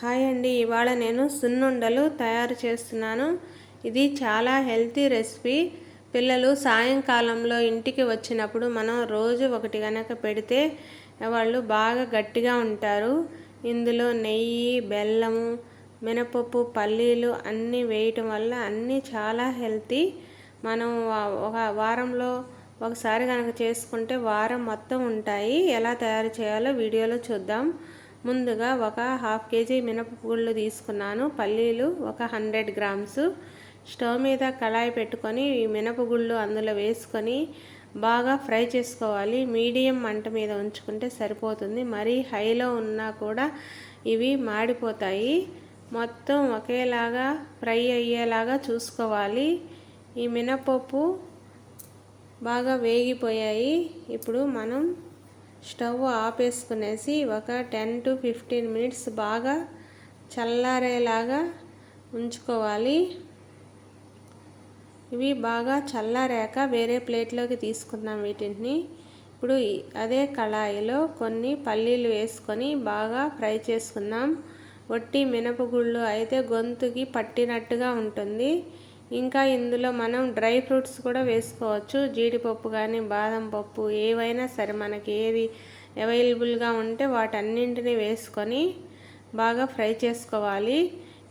Hi అండి. ఇవాళ నేను సున్నుండలు తయారు చేస్తున్నాను. ఇది చాలా హెల్తీ రెసిపీ. పిల్లలు సాయంకాలంలో ఇంటికి వచ్చినప్పుడు మనం రోజు ఒకటి కనుక పెడితే వాళ్ళు బాగా గట్టిగా ఉంటారు. ఇందులో నెయ్యి బెల్లము మినపప్పు పల్లీలు అన్నీ వేయటం వల్ల అన్నీ చాలా హెల్తీ. మనం ఒక వారంలో ఒకసారి కనుక చేసుకుంటే వారం మొత్తం ఉంటాయి. ఎలా తయారు చేయాలో వీడియోలో చూద్దాం. ముందుగా ఒక హాఫ్ కేజీ మినపగుళ్ళు తీసుకున్నాను. పల్లీలు ఒక హండ్రెడ్ గ్రామ్స్. స్టవ్ మీద కళాయి పెట్టుకొని ఈ మినపగుళ్ళు అందులో వేసుకొని బాగా ఫ్రై చేసుకోవాలి. మీడియం మంట మీద ఉంచుకుంటే సరిపోతుంది. మరీ హైలో ఉన్నా కూడా ఇవి మాడిపోతాయి. మొత్తం ఒకేలాగా ఫ్రై అయ్యేలాగా చూసుకోవాలి. ఈ మినపప్పు బాగా వేగిపోయాయి. ఇప్పుడు మనం స్టవ్ ఆపేసుకునేసి ఒక టెన్ టు ఫిఫ్టీన్ మినిట్స్ బాగా చల్లారేలాగా ఉంచుకోవాలి. ఇవి బాగా చల్లారాక వేరే ప్లేట్లోకి తీసుకుందాం వీటిని. ఇప్పుడు అదే కళాయిలో కొన్ని పల్లీలు వేసుకొని బాగా ఫ్రై చేసుకుందాం. వట్టి మినపగుళ్ళు అయితే గొంతుకి పట్టినట్టుగా ఉంటుంది. ఇంకా ఇందులో మనం డ్రై ఫ్రూట్స్ కూడా వేసుకోవచ్చు. జీడిపప్పు కానీ బాదం పప్పు ఏవైనా సరే మనకి ఏది అవైలబుల్గా ఉంటే వాటన్నింటినీ వేసుకొని బాగా ఫ్రై చేసుకోవాలి.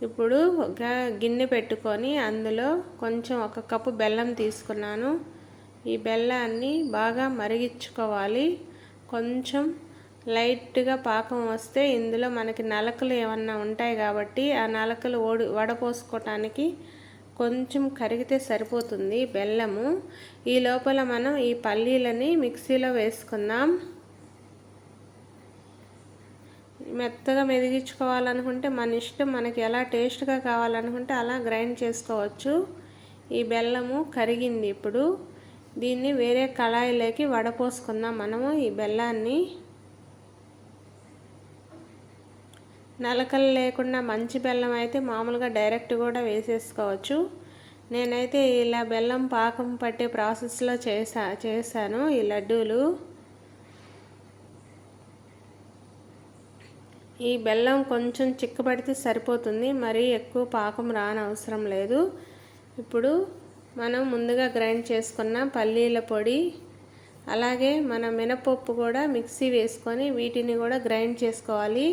ఇప్పుడు ఒక గిన్నె పెట్టుకొని అందులో కొంచెం ఒక కప్పు బెల్లం తీసుకున్నాను. ఈ బెల్లాన్ని బాగా మరిగించుకోవాలి. కొంచెం లైట్గా పాకం వస్తే ఇందులో మనకి నలకలు ఏమన్నా ఉంటాయి కాబట్టి ఆ నలకలు ఓడి వడపోసుకోవటానికి కొంచెం కరిగితే సరిపోతుంది బెల్లము. ఈ లోపల మనం ఈ పల్లీలని మిక్సీలో వేసుకుందాం. మెత్తగా మెదిగించుకోవాలనుకుంటే మన ఇష్టం మనకి ఎలా టేస్ట్గా కావాలనుకుంటే అలా గ్రైండ్ చేసుకోవచ్చు. ఈ బెల్లము కరిగింది ఇప్పుడు. దీన్ని వేరే కళాయిలోకి వడపోసుకుందాం మనము ఈ బెల్లాన్ని. నలకలు లేకుండా మంచి బెల్లం అయితే మామూలుగా డైరెక్ట్ కూడా వేసేసుకోవచ్చు. నేనైతే ఇలా బెల్లం పాకం పట్టే ప్రాసెస్లో చేసా చేశాను ఈ లడ్డూలు. ఈ బెల్లం కొంచెం చిక్కబడితే సరిపోతుంది మరీ ఎక్కువ పాకం రానవసరం లేదు. ఇప్పుడు మనం ముందుగా గ్రైండ్ చేసుకున్న పల్లీల పొడి అలాగే మన మినపప్పు కూడా మిక్సీ వేసుకొని వీటిని కూడా గ్రైండ్ చేసుకోవాలి.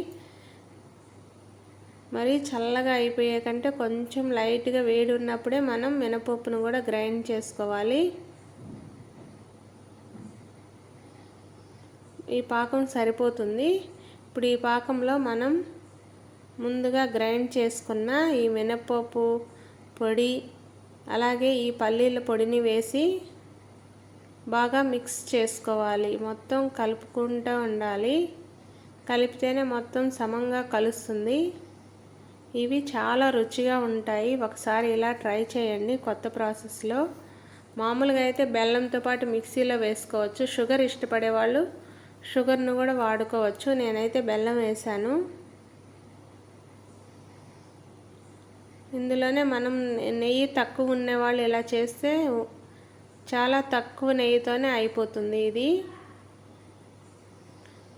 మరి చల్లగా అయిపోయాకంటే కొంచెం లైట్గా వేడి ఉన్నప్పుడే మనం మినపప్పును కూడా గ్రైండ్ చేసుకోవాలి. ఈ పాకం సరిపోతుంది. ఇప్పుడు ఈ పాకంలో మనం ముందుగా గ్రైండ్ చేసుకున్న ఈ మినపప్పు పొడి అలాగే ఈ పల్లీల పొడిని వేసి బాగా మిక్స్ చేసుకోవాలి. మొత్తం కలుపుకుంటూ ఉండాలి. కలిపితేనే మొత్తం సమంగా కలుస్తుంది. ఇవి చాలా రుచిగా ఉంటాయి. ఒకసారి ఇలా ట్రై చేయండి కొత్త ప్రాసెస్లో. మామూలుగా అయితే బెల్లంతో పాటు మిక్సీలో వేసుకోవచ్చు. షుగర్ ఇష్టపడే వాళ్ళు షుగర్ను కూడా వాడుకోవచ్చు. నేనైతే బెల్లం వేసాను. ఇందులోనే మనం నెయ్యి తక్కువ ఉన్నవాళ్ళు ఇలా చేస్తే చాలా తక్కువ నెయ్యితోనే అయిపోతుంది ఇది.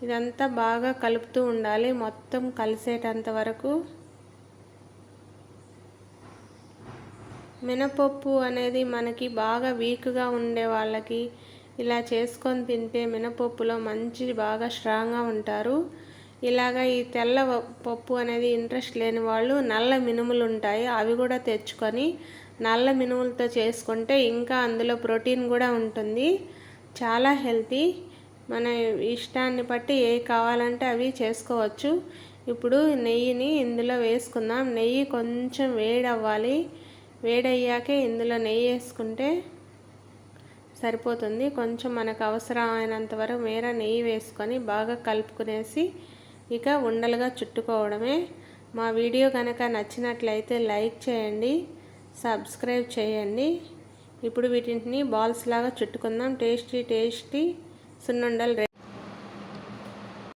ఇదంతా బాగా కలుపుతూ ఉండాలి. మొత్తం కలిసేటంత వరకు మినపప్పు అనేది మనకి బాగా వీక్గా ఉండే వాళ్ళకి ఇలా చేసుకొని తింటే మినపప్పులో మంచి బాగా స్ట్రాంగ్గా ఉంటారు. ఇలాగ ఈ తెల్ల పప్పు అనేది ఇంట్రెస్ట్ లేని వాళ్ళు నల్ల మినుములు ఉంటాయి. అవి కూడా తెచ్చుకొని నల్ల మినుములతో చేసుకుంటే ఇంకా అందులో ప్రోటీన్ కూడా ఉంటుంది. చాలా హెల్తీ. మన ఇష్టాన్ని బట్టి ఏ కావాలంటే అవి చేసుకోవచ్చు. ఇప్పుడు నెయ్యిని ఇందులో వేసుకుందాం. నెయ్యి కొంచెం వేడి అవ్వాలి వేడయ్యాకే ఇందులో నెయ్యి వేసుకుంటే సరిపోతుంది. కొంచెం మనకు అవసరమైనంత వరకు మేర నెయ్యి వేసుకొని బాగా కలుపుకునేసి ఇక ఉండలుగా చుట్టుకోవడమే. మా వీడియో కనుక నచ్చినట్లయితే లైక్ చేయండి సబ్స్క్రైబ్ చేయండి. ఇప్పుడు వీటిని బాల్స్ లాగా చుట్టుకుందాం. టేస్టీ టేస్టీ సున్నుండలు